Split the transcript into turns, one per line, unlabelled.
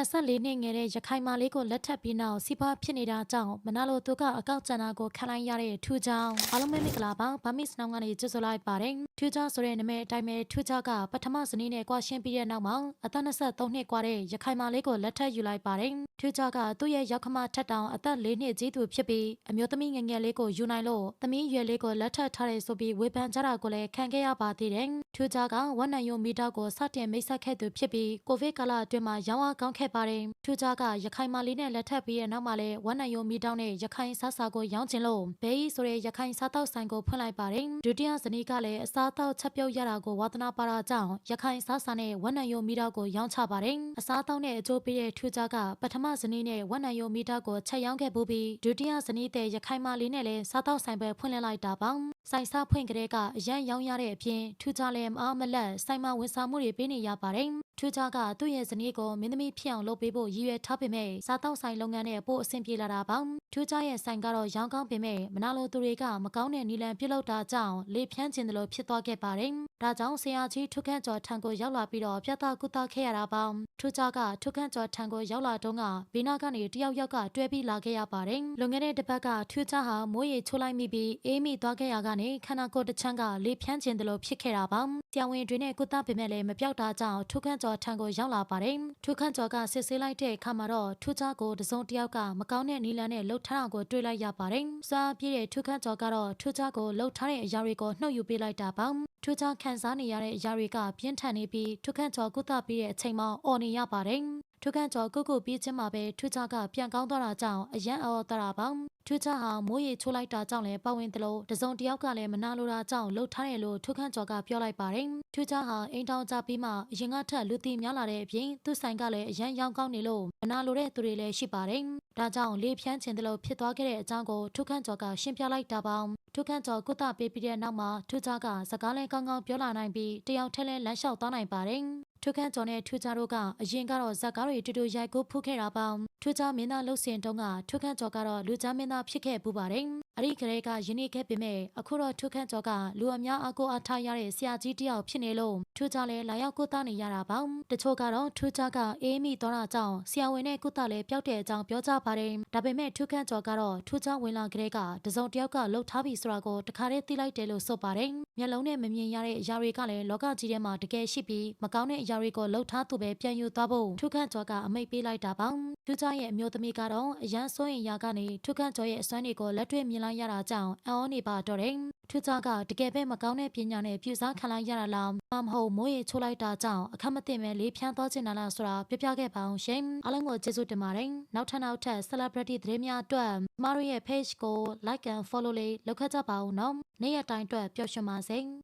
24နှစ်ငယ်တဲ့ရခိုင်မလေးကိုလက်ထပ်ပြီးနောက်စီးပွားဖြစ်နေတာကြောင့်မနာလိုသူကအကောက်ကျန်တာကိုခံလိုက်ရတဲ့ထူးချောင်းအားလုံးပဲမင်္ဂလာပါဗမစ်စနောင်းကနေကြိုဆိုလိုက်ပါတယ်ထူးချောင်းဆိုတဲ့နာမည်အတိုင်းပဲထူးချောင်းကပထမဇနီးနဲ့ကွာရှင်းပြီးတဲ့နောက်မှာအသက်23နှစ်ကွာတဲ့ရခိုင်မလေးကိုလက်ထပ်ယူလိုက်ပါတယ်ထူးချောင်းကသူ့ရဲ့ရောက်ခမထက်တောင်အသက်4နှစ်ကြီးသူဖြစ်ပြီးအမျိုးသမီးငယ်ငယ်လေးကိုယူနိုင်လို့သမီးရွယ်လေးကိုလက်ထပ်ထားတယ်ဆိုပြီးဝေဖန်ကြတာကိုလည်းခံခဲ့ရပါသေးတယ်ထူးချောင်းကဝန်နိုင်ယုံမီတာကိုစတင်မိတ်ဆက်ခဲ့သူဖြစ်ပြီးကိုဗစ်ကာလအတွင်းမှာရောင်းအားကောင်းခဲ့ပါတယ်ထူးခြားကရခိုင်မာလီနဲ့လက်ထပ်ပြီးတဲ့နောက်မှာလည်းဝန်နိုင်ယုံမီတောင်းနဲ့ရခိုင်စားစာကိုရောင်းချင်လို့ဘေးဆိုတဲ့ရခိုင်စားတောက်ဆိုင်ကိုဖွင့်လိုက်ပါတယ်ဒုတိယဇနီးကလည်းအစားတောက်ချက်ပြုတ်ရတာကိုဝါသနာပါတာကြောင့်ရခိုင်စားစာနဲ့ဝန်နိုင်ယုံမီတောက်ကိုရောင်းချပါတယ်အစားတောက်နဲ့အကျိုးပေးတဲ့ထူးခြားကပထမဇနီးနဲ့ဝန်နိုင်ယုံမီတောက်ကိုချက်ရောင်းခဲ့ပူးပြီးဒုတိယဇနီးတဲ့ရခိုင်မာလီနဲ့လည်းစားတောက်ဆိုင်ပဲဖွင့်လှစ်လိုက်တာပါ ဆိုင်စားဖွင့်ကလေးကအရန်ရောင်းရတဲ့အပြင်ထူးခြားလည်းမအားမလက်ဆိုင်မှာဝန်ဆောင်မှုတွေပေးနေရပါတယ် ထူးခြားကသူ့ရဲ့ဇနီးကိုမင်းသမီးဖြစ်အောင်လုပ်ပေးဖို့ရည်ရွယ်ထားပေမဲ့စားတောက်ဆိုင်လုပ်ငန်းနဲ့ပို့အဆင်ပြေလာတာပါထူးခြားရဲ့ဆိုင်ကတော့ရောင်းကောင်းပေမဲ့မနာလိုသူတွေကမကောင်းတဲ့နီလန်ပြုတ်လောက်တာကြောင့်လေဖြန်းခြင်းတလို့ဖြစ်သွားခဲ့ပါတယ်ဒါကြောင့်ဆရာကြီးထုခန့်ကျော်ထံကိုရောက်လာပြီးတော့ပြသကုသခဲ့ရတာပါထူးခြားကထုခန့်ကျော်ထံကိုရောက်လာတော့ကဘေးနာကနေတယောက်ယောက်ကတွဲပြီးလာခဲ့ရပါတယ်လွန်ခဲ့တဲ့တစ်ပတ်ကထူးခြားဟာမိုးရေချိုးလိုက်မိပြီးအေးမိသွားခဲ့ရကနေခန္ဓာကိုယ်တစ်ချမ်းကလေဖြန်းခြင်းတလို့ဖြစ်ခဲ့တာပါဆရာဝန်တွေနဲ့ကုသပေမဲ့လည်းမပြောက်တာကြောင့်ထုခန့်ကျော်ထံကိုရောက်လာပါတယ်ထူးခန့်ကျော်ကစစ်ဆေးလိုက်တဲ့အခါမှာတော့ထူးခြားကိုတစုံတစ်ယောက်ကမကောင်းတဲ့နီလန်နဲ့လှုပ်ထားတာကိုတွေ့လိုက်ရပါတယ်စားပြည့်တဲ့ထူးခန့်ကျော်ကတော့ထူးခြားကိုလှုပ်ထားတဲ့အရာတွေကိုနှုတ်ယူပေးလိုက်တာပါထူးခြားခံစားနေရတဲ့အရာတွေကပြင်းထန်နေပြီးထူးခန့်ကျော်ကုသပေးတဲ့အချိန်မှာအော်နေရပါတယ်ထူးခန့်ကျော်ကုတ်ကုတ်ပြီးချင်းမှာပဲထူးခြားကပြန်ကောင်းသွားတာကြောင့်အယံအော်သွားတာပါထူးခြားဟာမိုးရေချိုးလိုက်တာကြောင့်လည်းပတ်ဝန်းသလိုတစုံတစ်ယောက်ကလည်းမနာလိုတာကြောင့်လှုပ်ထားတယ်လို့ထူးခန့်ကျော်ကပြောလိုက်ပါတယ်ထူးခြားဟာအိမ်တောင်ကြပြီးမှအရင်ကထက်လူသိများလာတဲ့အပြင်သူ့ဆိုင်ကလည်းအယံရောင်းကောင်းနေလို့မနာလိုတဲ့သူတွေလည်းရှိပါတယ်ဒါကြောင့်လေဖြန်းခြင်းတလို့ဖြစ်သွားခဲ့တဲ့အကြောင်းကိုထူးခန့်ကျော်ကရှင်းပြလိုက်တာပါ ထူးခန့်ကျော်ကုသပေးပြီးတဲ့နောက်မှာထူးခြားကစကားလဲကောင်းကောင်းပြောလာနိုင်ပြီးတယောက်ထက်လဲလမ်းလျှောက်သွားနိုင်ပါတယ်ထူးခန့်ကျော်နဲ့ထူးခြားတို့ကအရင်ကတော့ဇက်ကားတွေတူတူရိုက်ကူးဖူးခဲ့တာပါထူးခြားမင်းသားလှုပ်စင်တုန်းကထူးခန့်ကျော်ကတော့လူကြားမင်းသားဖြစ်ခဲ့ပူပါတယ် အဲ့ဒီကလေးကယင်းနေခဲ့ပေမဲ့အခုတော့ထူးခန့်ကျော်ကလူအများအကိုအားထားရတဲ့ဆရာကြီးတယောက်ဖြစ်နေလို့ထူးခြားလဲလာရောက်ကုသနေရတာပါတချို့ကတော့ထူးခြားကအေးမိသွားတာကြောင့်ဆရာဝန်နဲ့ကုသလဲပျောက်တဲ့အကြောင်းပြောကြပါတယ်ဒါပေမဲ့ထူးခန့်ကျော်ကတော့ထူးခြားဝင်လာကလေးကတစုံတစ်ယောက်ကလှုပ်ထားပြီဆိုတာကိုတခါတည်းသိလိုက်တယ်လို့ဆိုပါတယ် မျက်လုံးနဲ့မမြင်ရတဲ့အရာတွေကလည်းလောကကြီးထဲမှာတကယ်ရှိပြီးမကောင်းတဲ့အရာတွေကိုလှုပ်ထားသူပဲပြန်ယူသွားဖို့ထူးခန့်ကျော်ကအမိတ်ပေးလိုက်တာပါထူးခြားရဲ့အမျိုးသမီးကတော့အရန်စိုးရင်ရာကနေထူးခန့်ကျော်ရဲ့အစွမ်းတွေကိုလက်တွေ့မြင်လိုက်ရတာကြောင့်အံ့ဩနေပါတော့တယ်ထူးခြားကတကယ်ပဲမကောင်းတဲ့ပညာနဲ့ပြူစားခံလိုက်ရတာလားမမဟုတ်မိုးရေချိုးလိုက်တာကြောင့်အခက်မသိမဲ့လေးဖြန်းသွားချင်တာလားဆိုတာပြပြခဲ့ပါအောင်ရှင်အားလုံးကိုကျေးဇူးတင်ပါတယ်နောက်ထပ်နောက်ထပ် celebrity သတင်းများအတွက်ကျမတို့ရဲ့ page ကို like and follow လေးလုပ်ခဲ့ကြပါဦးနော်နေ့ရက်တိုင်းအတွက်ပျော်ရွှင်ပါစေ sing.